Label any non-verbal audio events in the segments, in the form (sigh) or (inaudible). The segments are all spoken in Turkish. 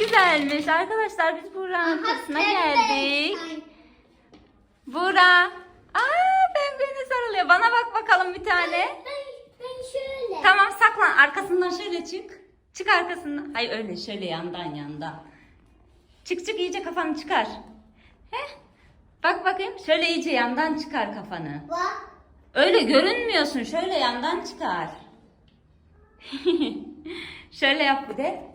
güzelmiş. Arkadaşlar biz Buğra'nın kapısına geldik. Buğra. Aa pembene sarılıyor. Bana bak bakalım bir tane. Ben, ben şöyle. Tamam saklan. Arkasından şöyle çık. Çık arkasından. Hayır öyle şöyle yandan yandan. Çık çık iyice kafanı çıkar. Heh. Bak bakayım. Şöyle iyice yandan çıkar kafanı. Bak. Öyle görünmüyorsun. Şöyle yandan çıkar. (laughs) şöyle yap bir de.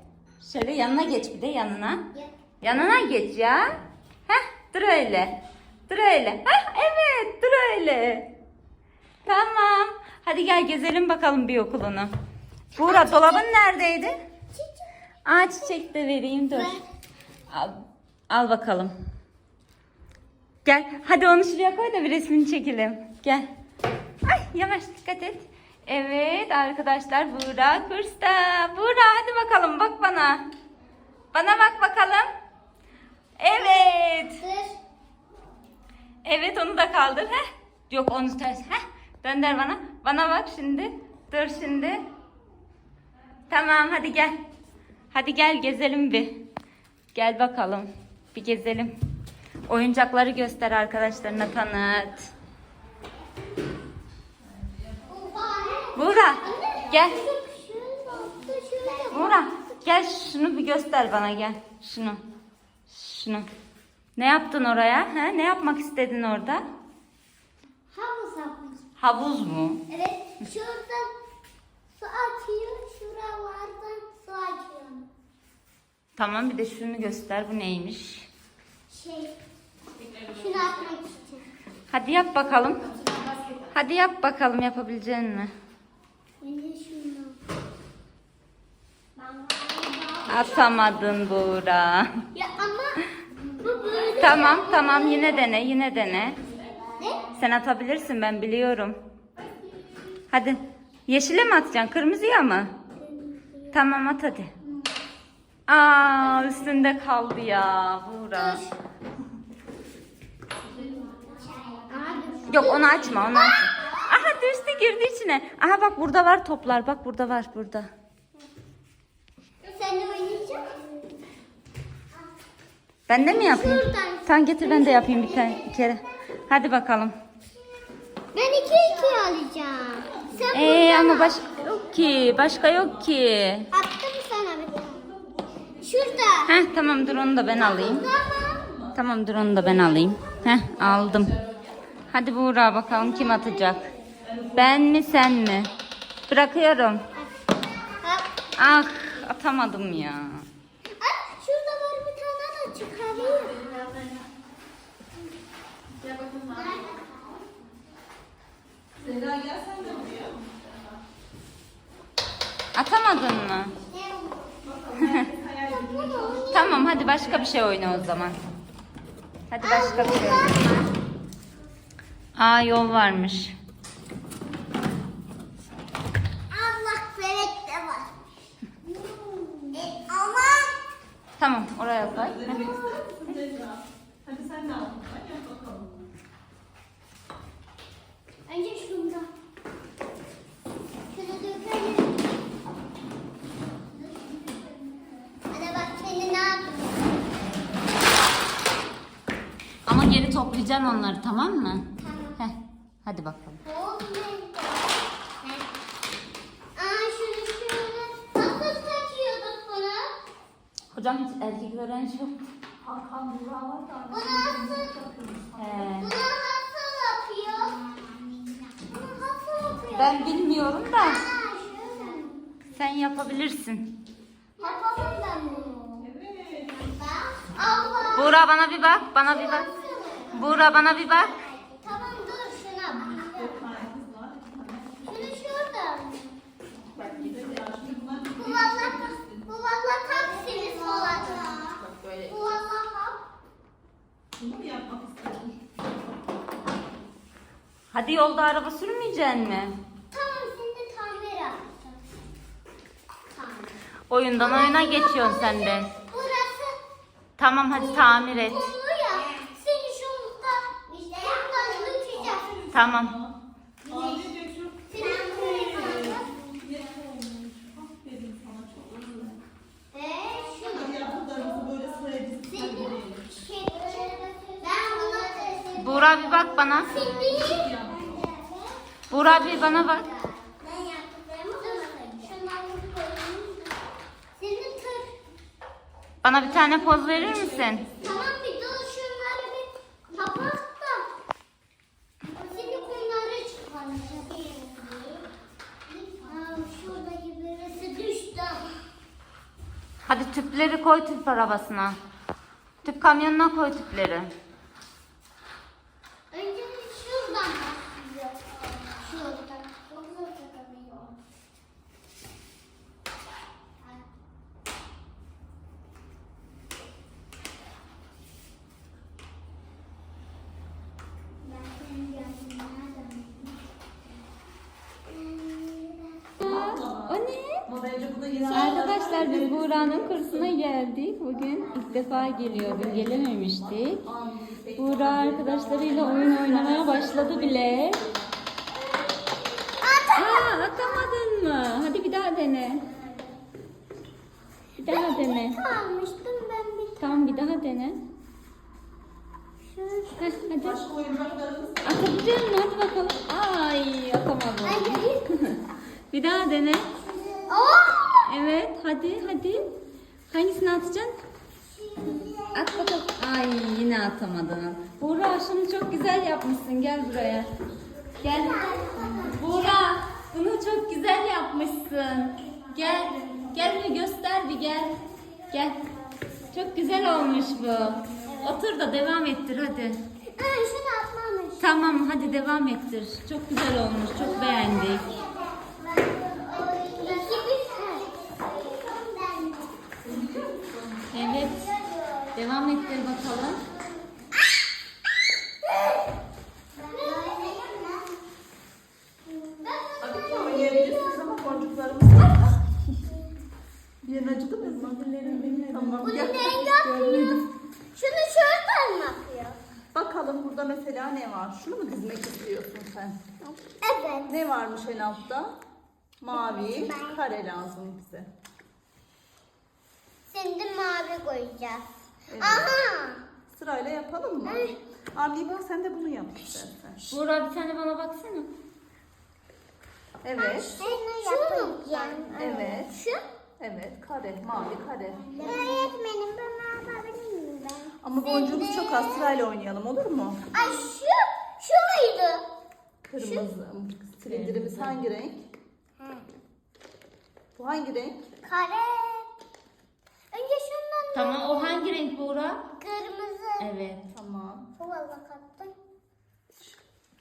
Şöyle yanına geç bir de yanına. Yap. Yanına geç ya. Heh, dur öyle. Dur öyle. Heh, evet, dur öyle. Tamam. Hadi gel gezelim bakalım bir okulunu. Buğra dolabın neredeydi? Aa çiçek de vereyim dur. Al, al bakalım. Gel. Hadi onu şuraya koy da bir resmini çekelim. Gel. Ay yavaş dikkat et. Evet arkadaşlar Buğra kursta. Buğra hadi bakalım bak bana. Bana bak bakalım. Evet. Evet onu da kaldır. Heh. Yok onu ters. Heh. Dönder bana. Bana bak şimdi. Dur şimdi. Tamam hadi gel. Hadi gel gezelim bir. Gel bakalım. Bir gezelim. Oyuncakları göster arkadaşlarına tanıt. Buğra gel. Buğra gel şunu bir göster bana gel. Şunu. Şunu. Ne yaptın oraya? He? Ne yapmak istedin orada? Havuz havuz. Havuz mu? Evet. Şuradan su akıyor. Şuralardan su akıyor. Tamam bir de şunu göster. Bu neymiş? Şey. Şunu atmak için. Hadi yap bakalım. Hadi yap bakalım yapabileceğin mi? Atamadın Buğra. Ya ama bu böyle. Tamam tamam yine dene yine dene. Ne? Sen atabilirsin ben biliyorum. Hadi. Yeşile mi atacaksın? Kırmızıya mı? Tamam at hadi. Aa üstünde kaldı ya Buğra. Yok onu açma onu açma. Girdi içine. Aha bak burada var toplar. Bak burada var burada. Sen de oynayacak mısın? Ben de mi yapayım? Şuradan. Tamam getir ben de yapayım bir tane bir kere. Hadi bakalım. Ben iki iki alacağım. Sen Ee buradan ama al. başka yok ki. Başka yok ki. Attım sana bir tane. Şurada. Heh tamam dur onu da ben alayım. Tamam. Tamam dur onu da ben alayım. Heh aldım. Hadi Buğra bakalım kim atacak. Ben mi sen mi? Bırakıyorum. Ah atamadım ya. Ay, şurada var bir tane de çıkarayım. Atamadın mı? (laughs) Tamam hadi başka bir şey oyna o zaman. Hadi başka bir şey oyna. Aa yol varmış. Allah felek de var. E, aman. Tamam oraya koy. Hadi sen de al. Yap bakalım. Önce şunda. Şunu dökelim. Hadi bak seni ne yapayım? Ama geri toplayacaksın onları tamam mı? Tamam. Heh. Hadi bakalım. Aa şunu şöyle. Nasıl takıyorduk bunu? Hocam hiç erkek öğrenci yok. Bunu nasıl? He. Bunu nasıl yapıyor? Bunu nasıl yapıyor? Ben bilmiyorum da şöyle. sen yapabilirsin. Yapalım ben bunu. Bak. Allah. Buğra bana bir bak, bana bir bak. Buğra bana bir bak. Hadi yolda araba sürmeyeceksin mi? Tamam sen de tamir yaptın. Tamam. Oyundan Ama oyuna geçiyorsun sen de. Burası. Tamam hadi tamir et. Ya. Seni şurada işte yanlarını uçacaksın. Tamam. Buğra bir bak bana. Seni Buğra bir bana bak. Ben yaptıklarımı tır. Bana bir tane poz verir misin? Tamam bir dur şunları bir kapat da. Seni kumları çıkaracağım. Aa, şuradaki birisi düştü. Hadi tüpleri koy tüp arabasına. Tüp kamyonuna koy tüpleri. Önce şuradan başlayacağız. Şuradan. Şuradan takamıyor. Ben senin yaşını nereden O ne? Ama bence bu da yine Arkadaşlar biz Buğra'nın kursuna geldik. Bugün ilk defa geliyor. Dün gelememiştik. Buğra arkadaşlarıyla oyun oynamaya başladı bile. Aa, atamadın mı? Hadi bir daha dene. Bir daha dene. Almıştım ben bir Tamam bir daha dene. Heh, hadi. Başka oyuncaklarımız Atabilir mi? Hadi bakalım. Ay atamadım. (laughs) bir daha dene. Evet hadi hadi. Hangisini atacaksın? At bakalım. Ay yine atamadın. Buğra şunu çok güzel yapmışsın. Gel buraya. Gel. Buğra bunu çok güzel yapmışsın. Gel. Gel bir göster bir gel. Gel. Çok güzel olmuş bu. Otur da devam ettir hadi. Ay şunu atmamış. Tamam hadi devam ettir. Çok güzel olmuş. Çok beğendik. Devam ettir bakalım. Yerin acıdı mı? Tamam. Bunu ne yapıyor? Şunu şuradan mı yapıyor? Bakalım burada mesela ne var? Şunu mu dizmek istiyorsun sen? Evet. Ne varmış en altta? Mavi kare lazım bize. Şimdi mavi koyacağız. Evet. Aha. Sırayla yapalım mı? Abi bak sen de bunu yap istersen. Buğra bir tane bana baksana. Evet. Şunu yapacağım. Evet. Şu? Evet kare, mavi kare. Öğretmenim ben yapabilir miyim ben? Ama boncuğumuz çok az sırayla oynayalım olur mu? Ay şu, şu muydu? Kırmızı. Silindirimiz hangi renk? Bu hangi renk? Kare. Önce şundan Tamam renk Buğra? Kırmızı. Evet. Tamam. Çuvala kattım.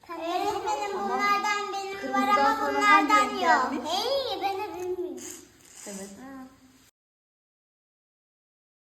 Öğretmenim bunlardan benim var ama bunlardan yok. Hey ben de. Evet.